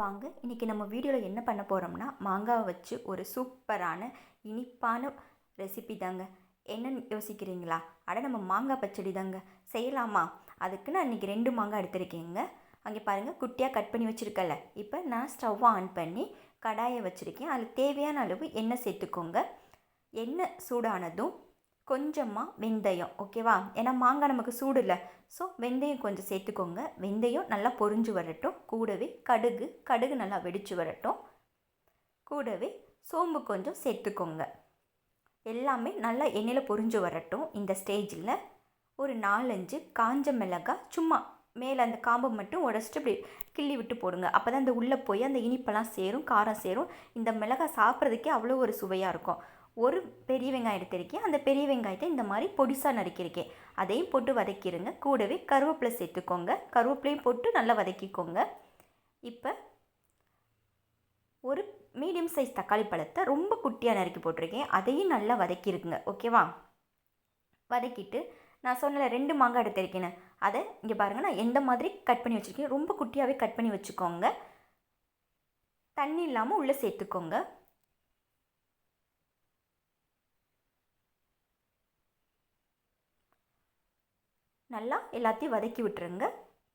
வாங்க இன்றைக்கி நம்ம வீடியோவில் என்ன பண்ண போகிறோம்னா மாங்காவை வச்சு ஒரு சூப்பரான இனிப்பான ரெசிபி தாங்க. என்னன்னு யோசிக்கிறீங்களா? அட நம்ம மாங்காய் பச்சடி தாங்க. செய்யலாமா? அதுக்கு நான் இன்றைக்கி ரெண்டு மாங்காய் எடுத்திருக்கேங்க. அங்கே பாருங்கள் குட்டியாக கட் பண்ணி வச்சுருக்கல இப்போ நான் ஸ்டவ் ஆன் பண்ணி கடாயை வச்சுருக்கேன். அதில் தேவையான அளவு எண்ணெய் சேர்த்துக்கோங்க. எண்ணெய் சூடானதும் கொஞ்சமாக வெந்தயம் ஓகேவா ஏன்னா மாங்காய் நமக்கு சூடு இல்லை. ஸோ வெந்தயம் கொஞ்சம் சேர்த்துக்கோங்க. வெந்தயம் நல்லா பொரிஞ்சு வரட்டும். கூடவே கடுகு கடுகு நல்லா வெடிச்சு வரட்டும். கூடவே சோம்பு கொஞ்சம் சேர்த்துக்கோங்க. எல்லாமே நல்லா எண்ணெயில் பொரிஞ்சு வரட்டும் இந்த ஸ்டேஜில். ஒரு நாலஞ்சு காஞ்ச மிளகாய் சும்மா மேலே அந்த காம்பை மட்டும் உடச்சிட்டு இப்படி கிள்ளி விட்டு போடுங்க. அப்போ தான் அந்த உள்ளே போய் அந்த இனிப்பெல்லாம் சேரும் காரம் சேரும். இந்த மிளகாய் சாப்பிட்றதுக்கே அவ்வளோ ஒரு சுவையாக இருக்கும். ஒரு பெரிய வெங்காயம் எடுத்திருக்கேன். அந்த பெரிய வெங்காயத்தை இந்த மாதிரி பொடிசாக நறுக்கியிருக்கேன். அதையும் போட்டு வதக்கிடுங்க கூடவே கருவேப்பிலை சேர்த்துக்கோங்க. கருவேப்பிலையும் போட்டு நல்லா வதக்கிக்கோங்க. இப்போ ஒரு மீடியம் சைஸ் தக்காளி பழத்தை ரொம்ப குட்டியாக நறுக்கி போட்டிருக்கேன். அதையும் நல்லா வதக்கிருக்குங்க ஓகேவா? வதக்கிட்டு நான் சொன்னல ரெண்டு மாங்காய் எடுத்திருக்கேன்னு. அதை இங்கே பாருங்கள் நான் எந்த மாதிரி கட் பண்ணி வச்சுருக்கேன் ரொம்ப குட்டியாகவே கட் பண்ணி வச்சுக்கோங்க. தண்ணி இல்லாமல் உள்ளே சேர்த்துக்கோங்க. நல்லா எல்லாத்தையும் வதக்கி விட்டுருங்க.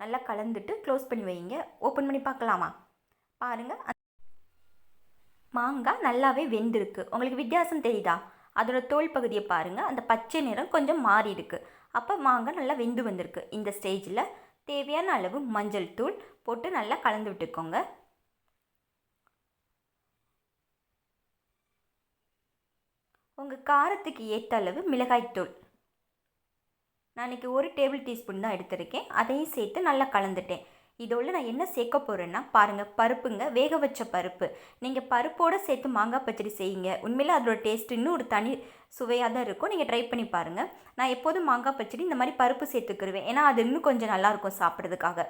நல்லா கலந்துட்டு க்ளோஸ் பண்ணி வைங்க. ஓப்பன் பண்ணி பார்க்கலாமா? பாருங்கள் மாங்காய் நல்லாவே வெந்திருக்கு. உங்களுக்கு வித்தியாசம் தெரியுதா? அதோட தோல் பகுதியை பாருங்கள் அந்த பச்சை நிறம் கொஞ்சம் மாறியிருக்கு. அப்போ மாங்காய் நல்லா வெந்து வந்திருக்கு. இந்த ஸ்டேஜில் தேவையான அளவு மஞ்சள் தூள் போட்டு நல்லா கலந்து விட்டுக்கோங்க. உங்கள் காரத்துக்கு ஏற்ற அளவு மிளகாய்த்தூள். நான் இன்றைக்கி ஒரு டேபிள் டீஸ்பூன் தான் எடுத்திருக்கேன். அதையும் சேர்த்து நல்லா கலந்துட்டேன். இதோட நான் என்ன சேர்க்க போகிறேன்னா பாருங்கள் பருப்புங்க. வேக வச்ச பருப்பு. நீங்கள் பருப்போடு சேர்த்து மாங்காய் பச்சடி செய்யுங்க. உண்மையில் அதோட டேஸ்ட் இன்னும் ஒரு தனி சுவையாக தான் இருக்கும். நீங்கள் ட்ரை பண்ணி பாருங்கள் நான் எப்போதும் மாங்காய் பச்சடி இந்த மாதிரி பருப்பு சேர்த்துக்கிருவேன். ஏன்னா அது இன்னும் கொஞ்சம் நல்லாயிருக்கும் சாப்பிட்றதுக்காக.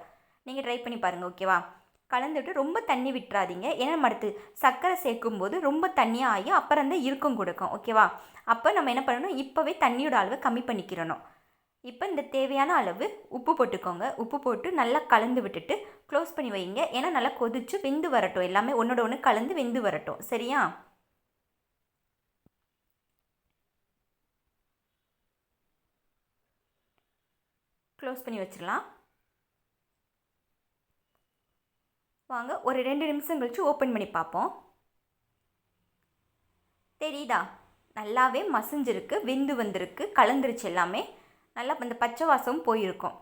நீங்கள் ட்ரை பண்ணி பாருங்கள் ஓகேவா கலந்துட்டு ரொம்ப தண்ணி விட்டுறாதீங்க. ஏன்னா நம்ம அடுத்து சர்க்கரை சேர்க்கும்போது ரொம்ப தண்ணியாக ஆகி அப்புறம் தான் இறுக்கம் கொடுக்கும் ஓகேவா அப்போ நம்ம என்ன பண்ணணும்? இப்போவே தண்ணியோட அளவை கம்மி பண்ணிக்கிறணும். இப்போ இந்த தேவையான அளவு உப்பு போட்டுக்கோங்க. உப்பு போட்டு நல்லா கலந்து விட்டுட்டு க்ளோஸ் பண்ணி வைங்க. ஏன்னா நல்லா கொதிச்சு வெந்து வரட்டும். எல்லாமே ஒன்றோட ஒன்று கலந்து வெந்து வரட்டும். சரியா? க்ளோஸ் பண்ணி வச்சிடலாம். வாங்க ஒரு ரெண்டு நிமிஷம் கழிச்சு ஓப்பன் பண்ணி பார்ப்போம். தெரியுதா? நல்லாவே மசிஞ்சிருக்கு வெந்து வந்திருக்கு கலந்துருச்சு எல்லாமே. நல்லா அந்த பச்சை வாசம் போயிருக்கும்.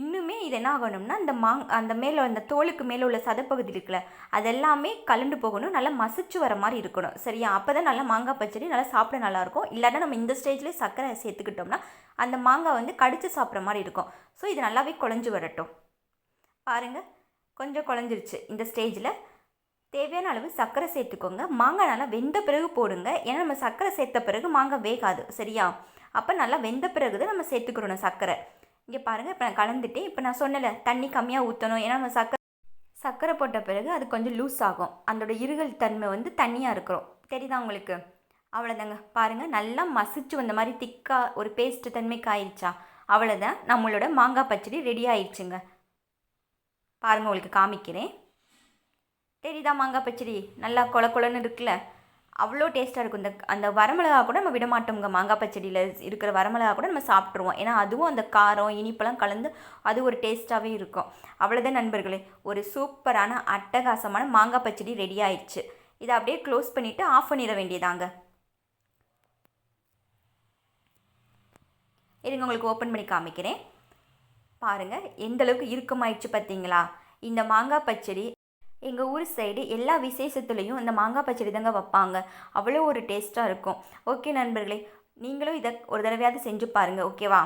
இன்னுமே இது என்ன ஆகணும்னா அந்த மாங் அந்த மேலே அந்த தோலுக்கு மேலே உள்ள சதப்பகுதி இருக்குல்ல அதெல்லாமே கலண்டு போகணும் நல்லா மசிச்சு வர மாதிரி இருக்கணும். சரியா? அப்போ தான் நல்லா மாங்காய் பச்சடி நல்லா சாப்பிட நல்லாயிருக்கும். இல்லாட்டா நம்ம இந்த ஸ்டேஜ்லேயே சர்க்கரை சேர்த்துக்கிட்டோம்னா அந்த மாங்காய் வந்து கடித்து சாப்பிட்ற மாதிரி இருக்கும். ஸோ இது நல்லாவே குழஞ்சி வரட்டும். பாருங்கள் கொஞ்சம் குழஞ்சிருச்சு இந்த ஸ்டேஜில் தேவையான அளவு சர்க்கரை சேர்த்துக்கோங்க. மாங்காய் நல்லா வெந்த பிறகு போடுங்க. ஏன்னா நம்ம சர்க்கரை சேர்த்த பிறகு மாங்காய் வேகாது. சரியா? அப்போ நல்லா வெந்த பிறகு தான் நம்ம சேர்த்துக்கிறோம் சர்க்கரை. இங்கே பாருங்கள் இப்போ நான் கலந்துட்டேன். இப்போ நான் சொன்னல தண்ணி கம்மியாக ஊற்றணும் ஏன்னா நம்ம சர்க்கரை சர்க்கரை போட்ட பிறகு அது கொஞ்சம் லூஸ் ஆகும். அதோட இருகல் தன்மை வந்து தண்ணியாக இருக்கிறோம். தெரியுதா உங்களுக்கு? அவ்வளோதாங்க பாருங்கள் நல்லா மசிச்சு வந்த மாதிரி திக்காக ஒரு பேஸ்ட் தன்மைக்கு ஆயிடுச்சா அவ்வளோதான் நம்மளோட மாங்காய் பச்சடி ரெடி ஆயிடுச்சுங்க பாருங்கள் உங்களுக்கு காமிக்கிறேன். தெரியுதா மாங்காய் பச்சடி. நல்லா கொல கொலன்னு இருக்குல்ல. அவ்வளோ டேஸ்ட்டாக இருக்கும். இந்த அந்த வரமிளகா கூட நம்ம விட மாட்டோங்க மாங்காய் பச்சடியில் இருக்கிற வரமிளகா கூட நம்ம சாப்பிட்ருவோம் ஏன்னா அதுவும் அந்த காரம் இனிப்பெல்லாம் கலந்து அது ஒரு டேஸ்ட்டாகவே இருக்கும். அவ்வளோதான் நண்பர்களே. ஒரு சூப்பரான அட்டகாசமான மாங்காய் பச்சடி ரெடி ஆயிடுச்சு. இதை அப்படியே க்ளோஸ் பண்ணிவிட்டு ஆஃப் பண்ணிட வேண்டியதாங்க. இருங்க உங்களுக்கு ஓப்பன் பண்ணி காமிக்கிறேன். பாருங்கள் எந்தளவுக்கு இறுக்கமாயிடுச்சு பார்த்தீங்களா இந்த மாங்காய் பச்சடி எங்கள் ஊர் சைடு எல்லா விசேஷத்துலேயும் இந்த மாங்காய் பச்சடி தாங்க வைப்பாங்க. அவ்வளோ ஒரு டேஸ்ட்டாக இருக்கும். ஓகே நண்பர்களே நீங்களும் இதை ஒரு தடவையாவது செஞ்சு பாருங்கள் ஓகேவா